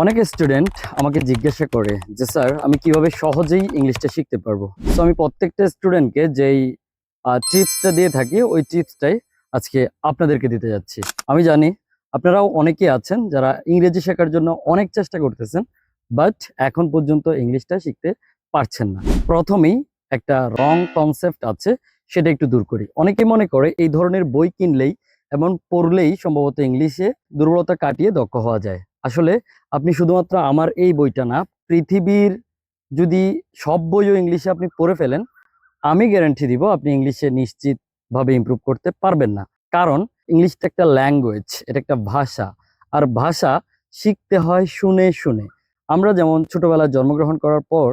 অনেক স্টুডেন্ট আমাকে জিজ্ঞাসা করে যে, স্যার, আমি কীভাবে সহজেই ইংলিশটা শিখতে পারব? তো আমি প্রত্যেকটা স্টুডেন্টকে যেই টিপসটা দিয়ে থাকি, ওই টিপসটাই আজকে আপনাদেরকে দিতে যাচ্ছি। আমি জানি আপনারাও অনেকেই আছেন যারা ইংরেজি শেখার জন্য অনেক চেষ্টা করতেছেন বাট এখন পর্যন্ত ইংলিশটা শিখতে পারছেন না। প্রথমেই একটা রং কনসেপ্ট আছে, সেটা একটু দূর করি। অনেকে মনে করে এই ধরনের বই কিনলেই এবং পড়লেই সম্ভবত ইংলিশে দুর্বলতা কাটিয়ে দক্ষ হওয়া যায়। আসলে আপনি শুধুমাত্র আমার এই বইটা না, পৃথিবীর যদি সব বইও ইংলিশে আপনি পড়ে ফেলেন, আমি গ্যারান্টি দিব আপনি ইংলিশে নিশ্চিতভাবে ইমপ্রুভ করতে পারবেন না। কারণ ইংলিশটা একটা ল্যাঙ্গুয়েজ এটা একটা ভাষা, আর ভাষা শিখতে হয় শুনে শুনে। আমরা যেমন ছোটবেলায় জন্মগ্রহণ করার পর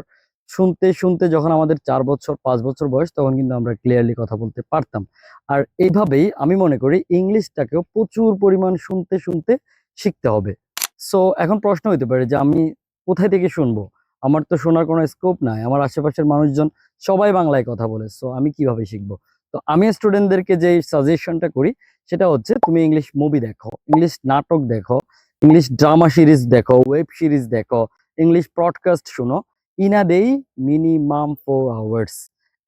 শুনতে শুনতে যখন আমাদের চার বছর, পাঁচ বছর বয়স, তখন কিন্তু আমরা ক্লিয়ারলি কথা বলতে পারতাম। আর এইভাবেই আমি মনে করি ইংলিশটাকেও প্রচুর পরিমাণ শুনতে শুনতে শিখতে হবে। সো এখন প্রশ্ন হতে পারে যে আমি কোথায় থেকে শুনব? আমার তো শোনার কোনো স্কোপ নাই। আমার আশেপাশের মানুষজন সবাই বাংলায় কথা বলে। সো আমি কীভাবে শিখব? তো আমি স্টুডেন্টদেরকে যে সাজেশনটা করি, সেটা হচ্ছে তুমি ইংলিশ মুভি দেখো ইংলিশ নাটক দেখো ইংলিশ ড্রামা সিরিজ দেখো ওয়েব সিরিজ দেখো ইংলিশ প্রডকাস্ট শুনো। In a day minimum four hours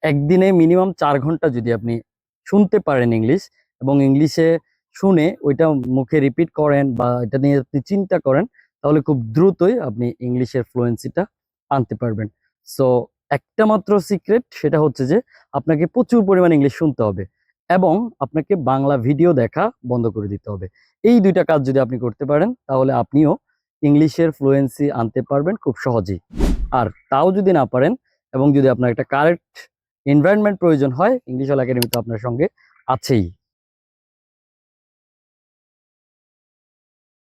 একদিনে মিনিমাম চার ঘণ্টা যদি আপনি শুনতে পারেন ইংলিশ এবং ইংলিশে শুনে ওইটা মুখে রিপিট করেন বা এটা নিয়ে আপনি চিন্তা করেন, তাহলে খুব দ্রুতই আপনি ইংলিশের ফ্লুয়েন্সিটা আনতে পারবেন। সো একটা মাত্র সিক্রেট সেটা হচ্ছে যে আপনাকে প্রচুর পরিমাণ ইংলিশ শুনতে হবে এবং আপনাকে বাংলা ভিডিও দেখা বন্ধ করে দিতে হবে। এই দুইটা কাজ যদি আপনি করতে পারেন, তাহলে আপনিও ইংলিশের ফ্লুয়েন্সি আনতে পারবেন খুব সহজেই। আর তাও যদি না পারেন এবং যদি আপনার একটা কারেক্ট এনভায়রনমেন্ট প্রয়োজন হয় ইংলিশ অল একাডেমি তো আপনার সঙ্গে আছেই।